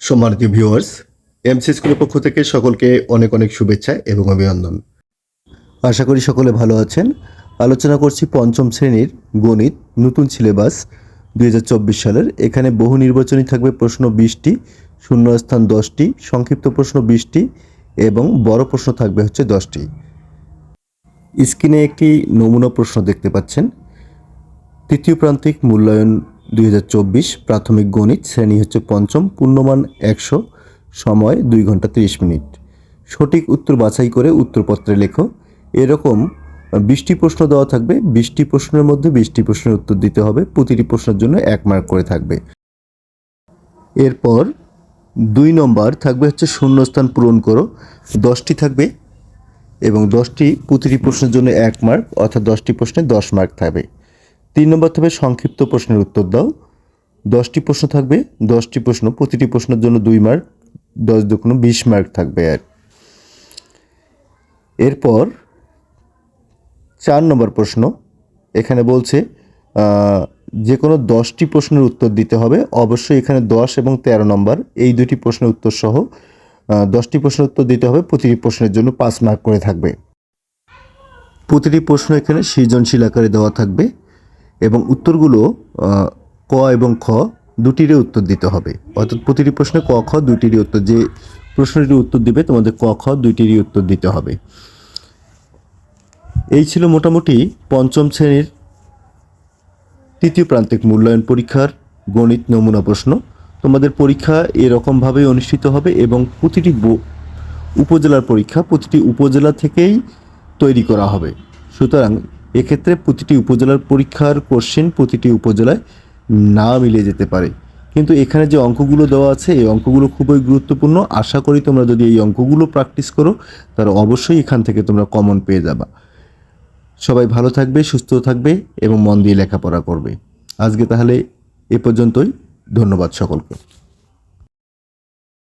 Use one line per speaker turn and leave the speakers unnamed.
সম্মানিত viewers MC স্কুলের পক্ষ থেকে সকলকে অনেক অনেক শুভেচ্ছা এবং অভিনন্দন। আশা করি সকলে ভালো আছেন। আলোচনা করছি পঞ্চম শ্রেণির গণিত, নতুন সিলেবাস দুই হাজার চব্বিশ সালের। এখানে বহু নির্বাচনী থাকবে, প্রশ্ন বিশটি, শূন্যস্থান দশটি, সংক্ষিপ্ত প্রশ্ন বিশটি এবং বড় প্রশ্ন থাকবে হচ্ছে দশটি। স্ক্রিনে একটি নমুনা প্রশ্ন দেখতে পাচ্ছেন। তৃতীয় প্রান্তিক মূল্যায়ন দুই হাজার চব্বিশ প্রাথমিক গণিত শ্রেণি হচ্ছে পঞ্চম, পূর্ণমান একশো, সময় দুই ঘণ্টা তিরিশ মিনিট। সঠিক উত্তর বাছাই করে উত্তরপত্রে লেখো। এরকম বিশটি প্রশ্ন দেওয়া থাকবে, বিশটি প্রশ্নের মধ্যে বিশটি প্রশ্নের উত্তর দিতে হবে, প্রতিটি প্রশ্নের জন্য এক মার্ক করে থাকবে। এরপর দুই নম্বর থাকবে হচ্ছে শূন্যস্থান পূরণ করো। দশটি থাকবে এবং দশটি প্রতিটি প্রশ্নের জন্য এক মার্ক, অর্থাৎ দশটি প্রশ্নে দশ মার্ক থাকবে। তিন নম্বর থাকবে সংক্ষিপ্ত প্রশ্নের উত্তর দাও। দশটি প্রশ্ন থাকবে, দশটি প্রশ্ন, প্রতিটি প্রশ্নের জন্য দুই মার্ক দশ দুগুণ বিশ মার্ক থাকবে আর এরপর চার নম্বর প্রশ্ন, এখানে বলছে যে কোনো দশটি প্রশ্নের উত্তর দিতে হবে। অবশ্যই এখানে দশ এবং তেরো নম্বর, এই দুটি প্রশ্নের উত্তর সহ দশটি প্রশ্নের উত্তর দিতে হবে, প্রতিটি প্রশ্নের জন্য পাঁচ মার্ক করে থাকবে। প্রতিটি প্রশ্ন এখানে সৃজনশীল আকারে দেওয়া থাকবে। এবং উত্তরগুলো ক এবং খ দুটিরই উত্তর দিতে হবে। অর্থাৎ প্রতিটি প্রশ্নে ক, খ দুটিরই উত্তর, যে প্রশ্নটির উত্তর দিবে তোমাদের ক, খ দুইটিরই উত্তর দিতে হবে। এই ছিল মোটামুটি পঞ্চম শ্রেণির তৃতীয় প্রান্তিক মূল্যায়ন পরীক্ষার গণিত নমুনা প্রশ্ন। তোমাদের পরীক্ষা এরকমভাবেই অনুষ্ঠিত হবে এবং প্রতিটি উপজেলার পরীক্ষা প্রতিটি উপজেলা থেকেই তৈরি করা হবে। সুতরাং এক্ষেত্রে প্রতিটি উপজেলার পরীক্ষার কোশ্চেন প্রতিটি উপজেলায় না মিলে যেতে পারে। কিন্তু এখানে যে অঙ্কগুলো দেওয়া আছে, এই অঙ্কগুলো খুবই গুরুত্বপূর্ণ। আশা করি তোমরা যদি এই অঙ্কগুলো প্র্যাকটিস করো, তাহলে অবশ্যই এখান থেকে তোমরা কমন পেয়ে যাবা। সবাই ভালো থাকবে, সুস্থ থাকবে এবং মন দিয়ে লেখাপড়া করবে। আজকে তাহলে এ পর্যন্তই। ধন্যবাদ সকলকে।